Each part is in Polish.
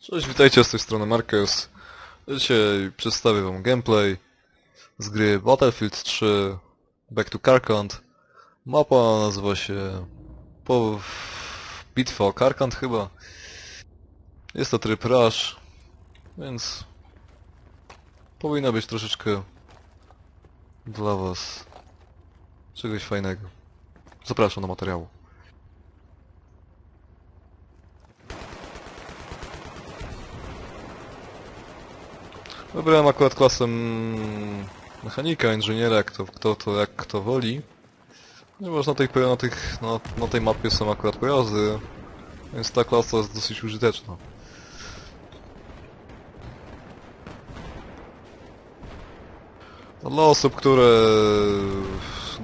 Cześć, witajcie z tej strony Marcus. Dzisiaj przedstawię wam gameplay z gry Battlefield 3 Back to Karkand. Mapa nazywa się po... Bitwa o Karkand chyba. Jest to tryb Rush, więc powinno być troszeczkę dla was czegoś fajnego. Zapraszam do materiału. Wybrałem akurat klasę mechanika, inżyniera, jak to, kto to jak kto woli. Ponieważ na tej, na, tych, na, na tej mapie są akurat pojazdy, więc ta klasa jest dosyć użyteczna. No, Dla osób, które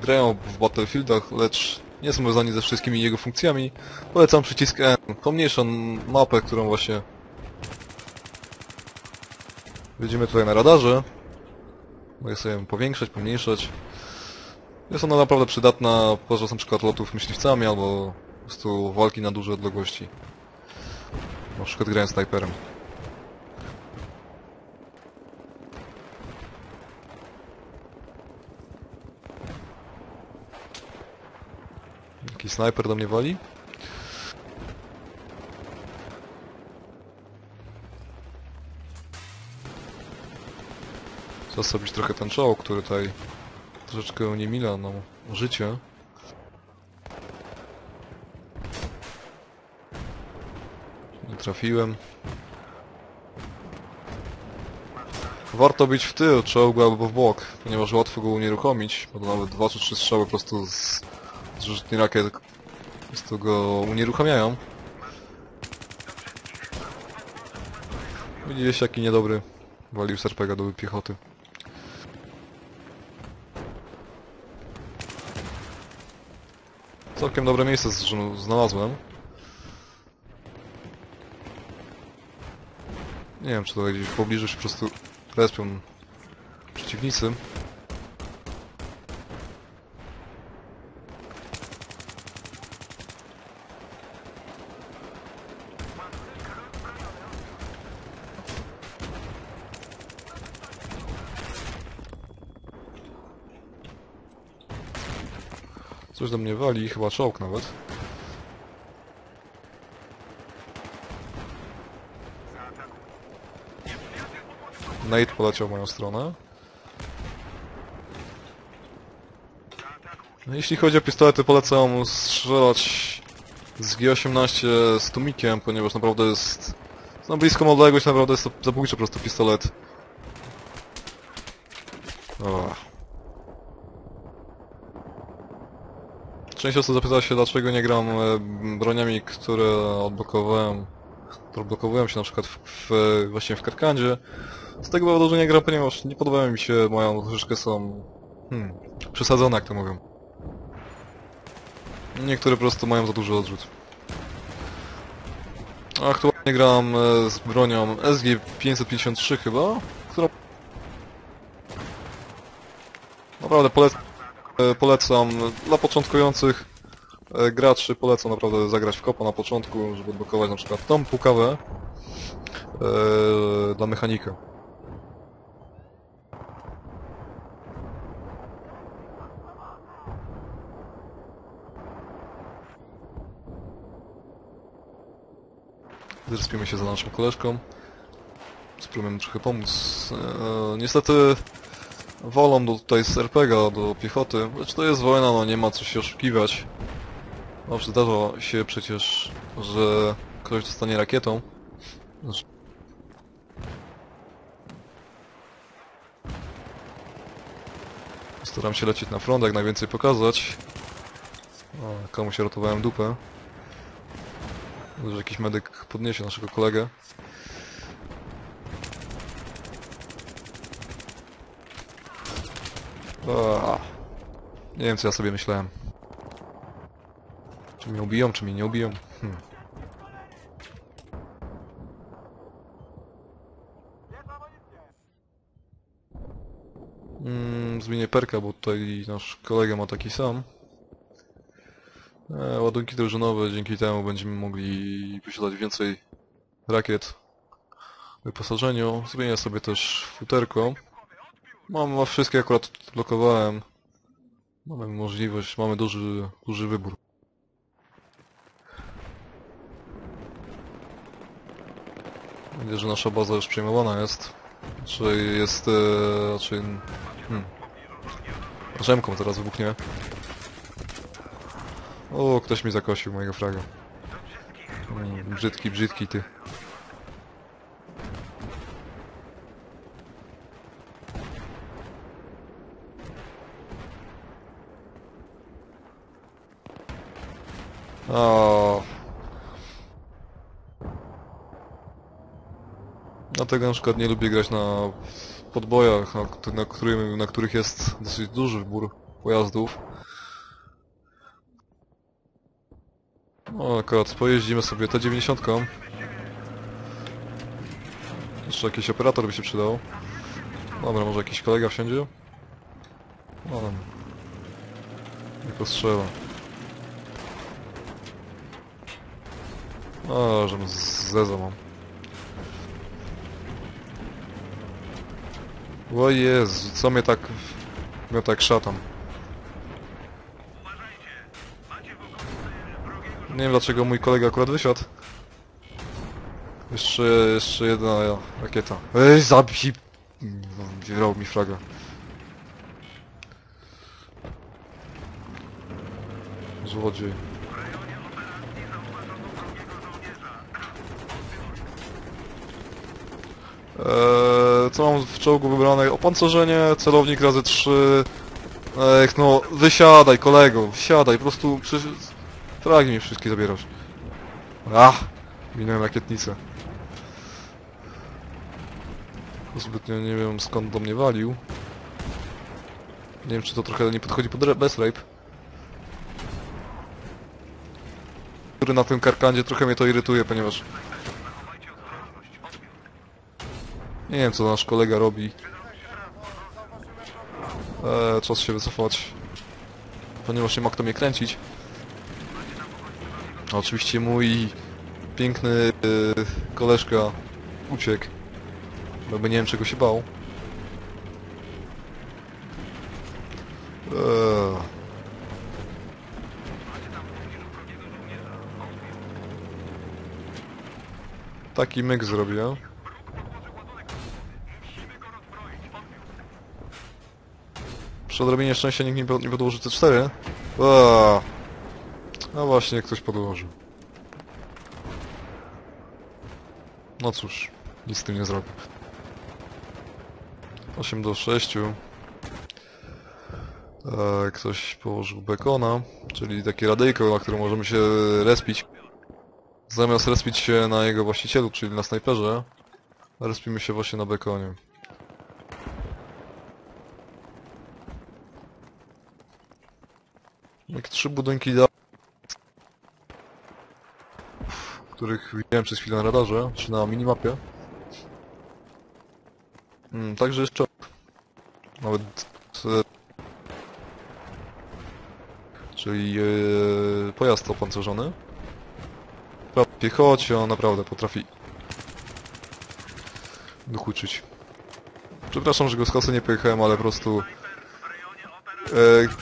grają w Battlefieldach, lecz nie są związani ze wszystkimi jego funkcjami, polecam przycisk N. Pomniejszą mapę, którą właśnie Widzimy tutaj na radarze. Mogę sobie ją powiększać, pomniejszać. Jest ona naprawdę przydatna podczas na przykład lotów myśliwcami albo po prostu walki na duże odległości. Na przykład grając snajperem. Jakiś snajper do mnie wali? Trzeba zrobić trochę ten czołg, który tutaj troszeczkę nie mila nam życie. Nie trafiłem. Warto być w tył czołgu albo w bok, ponieważ łatwo go unieruchomić, bo nawet dwa czy trzy strzały po prostu z, z rzutni rakiet po prostu go unieruchamiają. Widzieliście jaki niedobry walił z RPG do piechoty. Całkiem dobre miejsce z- znalazłem. Nie wiem, czy tutaj gdzieś w pobliżu się po prostu respią przeciwnicy. Coś do mnie wali, chyba czołg nawet. Nate poleciał w moją stronę. No, jeśli chodzi o pistolety, polecam strzelać z G18 z tumikiem, ponieważ naprawdę jest... Na bliską odległość naprawdę jest to zabójczy po prostu pistolet. Część osób zapytała się, dlaczego nie gram e, broniami, które odblokowałem, które odblokowują się na przykład w, w, właśnie w Karkandzie. Z tego powodu, że nie gram, ponieważ nie podobają mi się, mają troszeczkę są hmm, przesadzone, jak to mówią. Niektóre po prostu mają za duży odrzut. Aktualnie gram e, z bronią SG-553 chyba, która... Naprawdę polec e, polecam dla początkujących e, graczy, polecam naprawdę zagrać w kopa na początku, żeby odblokować na przykład tą pukawę e, dla mechanika. Zrespimy się za naszą koleżką. Spróbujemy trochę pomóc. E, niestety wolą do tutaj z do piechoty. Lecz to jest wojna, no nie ma co się oszukiwać. No zdarza się przecież, że ktoś dostanie rakietą. Znaczy- Staram się lecieć na front, jak najwięcej pokazać. O, komuś ratowałem dupę. Może jakiś medyk podniesie naszego kolegę. Nie wiem co ja sobie myślałem. Czy mnie ubiją, czy mnie nie ubiją? Hmm. Mm, zmienię perka, bo tutaj nasz kolega ma taki sam. E, ładunki drużynowe, dzięki temu będziemy mogli posiadać więcej rakiet wyposażeniu. Zmienię sobie też futerko. Mam, mam wszystkie akurat blokowałem. Mamy możliwość, mamy duży, duży wybór. Widzę, że nasza baza już przejmowana jest. Czy jest... E, raczej... Hmm. Rzemką zaraz wybuchnie. O, ktoś mi zakosił mojego fraga. Mm, brzydki, brzydki ty. O. Dlatego na przykład nie lubię grać na podbojach, na, na, którym, na których jest dosyć duży wybór pojazdów. No akurat pojeździmy sobie T90. Jeszcze jakiś operator by się przydał. Dobra, może jakiś kolega wsiądzie? No, nie postrzela. O, żebym z- zeza mam. O Jezu, co mnie tak... mnie tak szatam. Nie wiem dlaczego mój kolega akurat wysiadł. Jeszcze, jeszcze jedna rakieta. Ej, zabij! Wyrał mi fraga. Złodziej. Eee, co mam w czołgu wybrane? Opancerzenie, celownik razy 3. Ech, no, wysiadaj kolego, wsiadaj, po prostu. Fragi mi wszystkie zabierasz. Ach, minąłem rakietnicę. Zbytnio nie wiem skąd do mnie walił. Nie wiem czy to trochę nie podchodzi pod bez rape. Który na tym karkandzie trochę mnie to irytuje, ponieważ... Nie wiem co nasz kolega robi. Eee, czas się wycofać. Ponieważ nie ma kto mnie kręcić. A Oczywiście mój piękny yy, koleżka uciekł. Bo nie wiem czego się bał. Eee. Taki myk zrobię. Przy odrobinie szczęścia nikt nie, po- nie podłoży C4. Eee. No właśnie, ktoś podłożył. No cóż, nic z tym nie zrobię. 8 do 6. E, ktoś położył bekona, czyli takie radyjko, na którym możemy się respić. Zamiast respić się na jego właścicielu, czyli na snajperze, respimy się właśnie na bekonie. Jak trzy budynki da których widziałem przez chwilę na radarze, czy na minimapie. Mm, także jeszcze nawet e, czyli e, pojazd opancerzony. Piechocie on naprawdę potrafi dokuczyć. Przepraszam, że go z kosy nie pojechałem, ale po prostu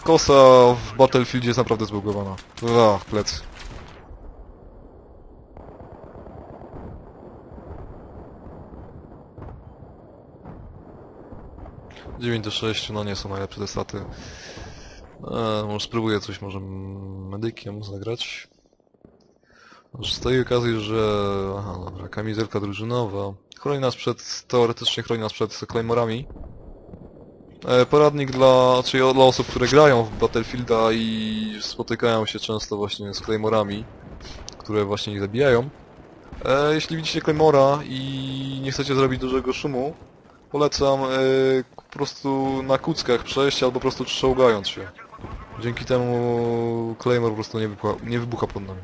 kosa w Battlefieldzie jest naprawdę zbugowana. Ach, plecy. Dziewięć do 6, no nie są najlepsze te staty. E, może spróbuję coś może medykiem zagrać. Z tej okazji, że... Aha, dobra, kamizelka drużynowa. Chroni nas przed... teoretycznie chroni nas przed Claymorami. E, poradnik dla... czyli dla osób, które grają w Battlefielda i spotykają się często właśnie z Claymorami, które właśnie ich zabijają. E, jeśli widzicie Claymora i nie chcecie zrobić dużego szumu, polecam e, po prostu na kuckach przejść albo po prostu czołgając się. Dzięki temu Claymore po prostu nie wybucha, nie wybucha pod nami.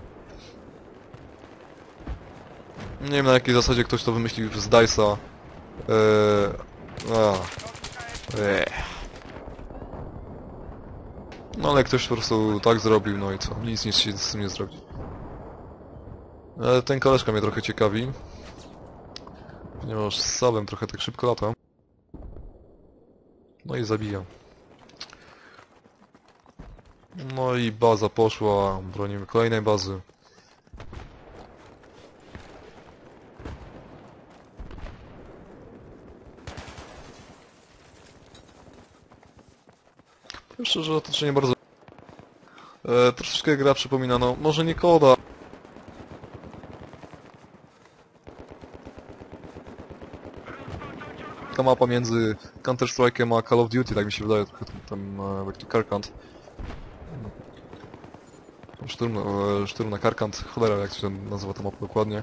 Nie wiem na jakiej zasadzie ktoś to wymyślił z Dice'a. Eee, a, eee. No ale ktoś po prostu tak zrobił, no i co? Nic, nic się z tym nie zrobi. E, ten koleżka mnie trochę ciekawi. Ponieważ z salem trochę tak szybko lata. No i zabija. No i baza poszła, bronimy kolejnej bazy. Szczerze, otoczenie bardzo... E, troszeczkę gra przypomina, no może nie koda. Taka mapa między Counter Strike'em a Call of Duty, tak mi się wydaje, trochę tam, tam e, to Karkant. Szturm, e, szturm na Karkant, cholera jak się nazywa ta mapa dokładnie.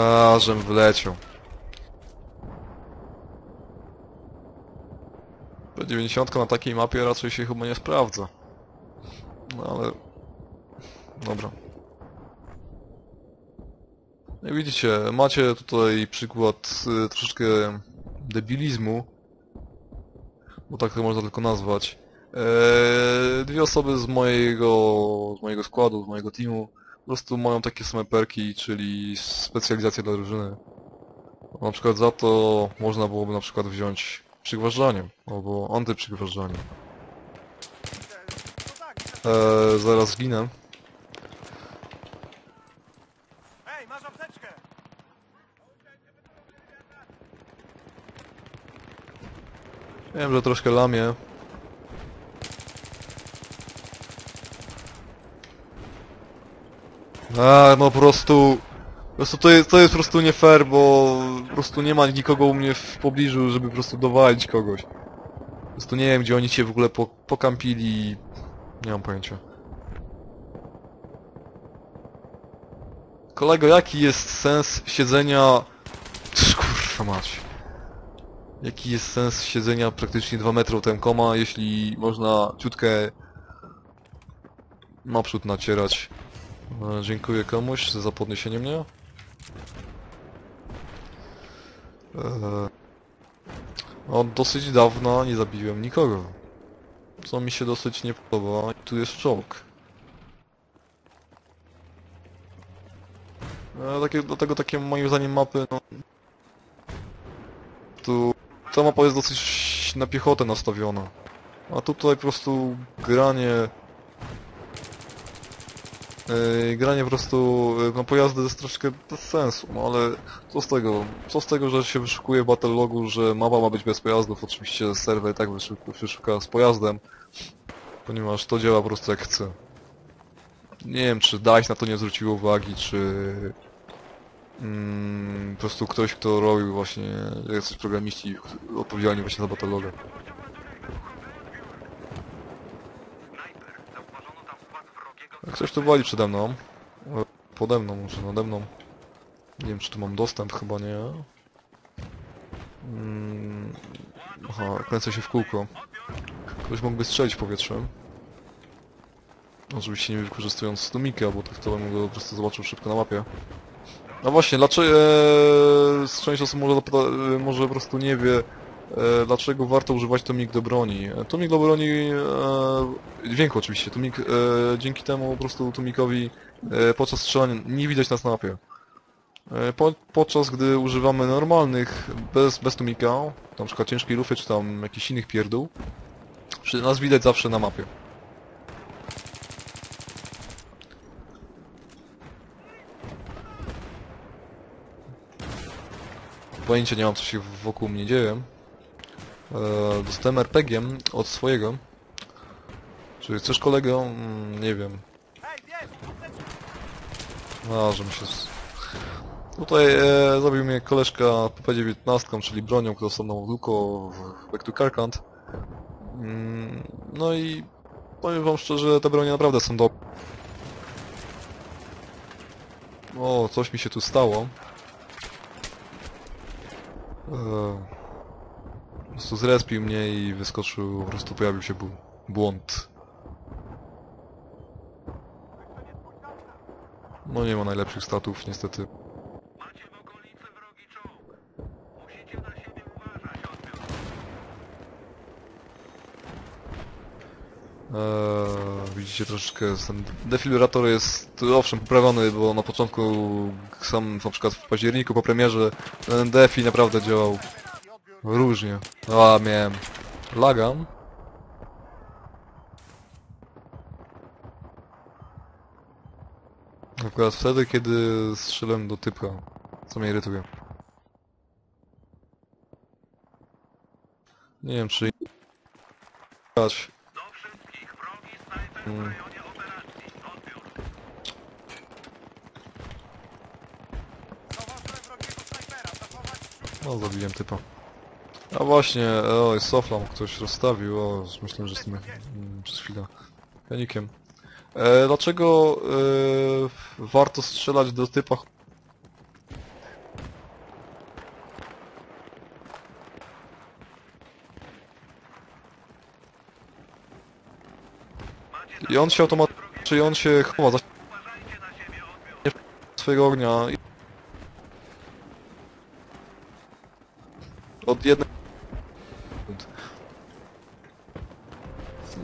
A, żem wleciał. P90 na takiej mapie raczej się chyba nie sprawdza. No ale... Dobra. Jak widzicie, macie tutaj przykład y, troszeczkę debilizmu, bo tak to można tylko nazwać. Eee, dwie osoby z mojego, z mojego składu, z mojego teamu prostu mają takie same perki, czyli specjalizację dla drużyny. Na przykład za to można byłoby na przykład wziąć przygważanie, albo antyprzygważanie. Eee, zaraz zginę. Ej, masz apteczkę! Wiem, że troszkę lamię. A, no po prostu... Po prostu to jest, to jest po prostu nie fair, bo po prostu nie ma nikogo u mnie w pobliżu, żeby po prostu dowalić kogoś. Po prostu nie wiem, gdzie oni cię w ogóle po, pokampili. Nie mam pojęcia. Kolego, jaki jest sens siedzenia... Kurwa mać. Jaki jest sens siedzenia praktycznie 2 metry od koma, jeśli można ciutkę naprzód nacierać. E, Dziękuję komuś za podniesienie mnie. E, Od dosyć dawna nie zabiłem nikogo. Co mi się dosyć nie podoba. Tu jest czołg. E, Takie, dlatego takie moim zdaniem mapy, no... Tu... Ta mapa jest dosyć na piechotę nastawiona. A tutaj po prostu granie... Yy, granie po prostu yy, na pojazdy jest troszkę bez sensu, no ale co z tego? Co z tego, że się wyszukuje w Battle że mapa ma być bez pojazdów, oczywiście serwer i tak wyszuka, wyszuka z pojazdem, ponieważ to działa po prostu jak chce. Nie wiem, czy DICE na to nie zwrócił uwagi, czy mm, po prostu ktoś, kto robił właśnie, jacyś programiści odpowiedzialni właśnie za Battleloga. Jak ktoś tu wali przede mną, pode mną, może nade mną. Nie wiem, czy tu mam dostęp, chyba nie. Mm, aha, kręcę się w kółko. Ktoś mógłby strzelić powietrzem. Oczywiście nie wykorzystując stumiki, albo tak to bym go po prostu zobaczył szybko na mapie. No właśnie, dlaczego... E, część osób może, e, może po prostu nie wie, dlaczego warto używać tomik do broni. E, Tomik do broni, e, dźwięku oczywiście, e, dzięki temu po prostu tomikowi e, podczas strzelania nie widać nas na mapie. E, po, podczas gdy używamy normalnych, bez, bez tomika, na przykład ciężkiej lufy czy tam jakichś innych pierdół, nas widać zawsze na mapie. Pojęcia nie mam co się wokół mnie dzieje. E, dostałem RPG-iem od swojego. Czy chcesz kolego? Mm, nie wiem. A, że mi się... z- Tutaj e, zabił mnie koleżka PP-19, czyli bronią, którą dostał tylko w Back to Karkant. Mm, no i powiem wam szczerze, te bronie naprawdę są dobre. O, coś mi się tu stało. E, prostu zrespił mnie i wyskoczył, po prostu pojawił się błąd. No nie ma najlepszych statów, niestety. Eee, widzicie troszeczkę, ten defibrator jest owszem poprawiony, bo na początku sam na przykład w październiku po premierze ten defi naprawdę działał różnie. A miałem lagam. Akurat wtedy, kiedy strzelałem do typka, co mnie irytuje. Nie wiem czy... Mm. Wśród... No, zabiłem typa. A właśnie, oj, soflam ktoś rozstawił, o, myślałem, że jestem mm, przez chwilę panikiem. E, dlaczego e, warto strzelać do typa? I on się automatycznie, czyli on się chowa za swojego ognia od jednej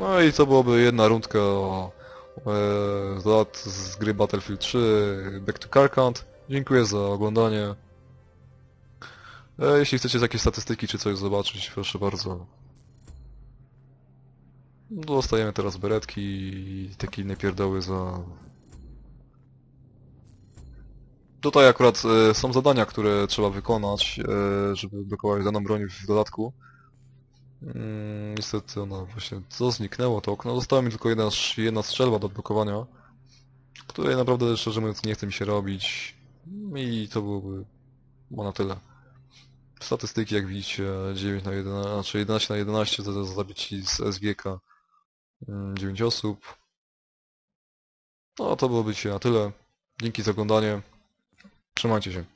No i to byłoby jedna rundka o, e, z lat z gry Battlefield 3 Back to Carcant. Dziękuję za oglądanie. E, jeśli chcecie jakieś statystyki czy coś zobaczyć, proszę bardzo. Dostajemy teraz beretki i takie inne pierdoły za... Tutaj akurat e, są zadania, które trzeba wykonać, e, żeby blokować daną broń w dodatku. Mm, niestety ona właśnie co zniknęło to okno. Została mi tylko jedna, jedna strzelba do odblokowania, której naprawdę szczerze mówiąc nie chce mi się robić i to byłoby było na tyle. Statystyki jak widzicie 9 na 11, znaczy 11 na 11 za za zabici z SGK 9 osób. No to byłoby dzisiaj na tyle. Dzięki za oglądanie. Trzymajcie się.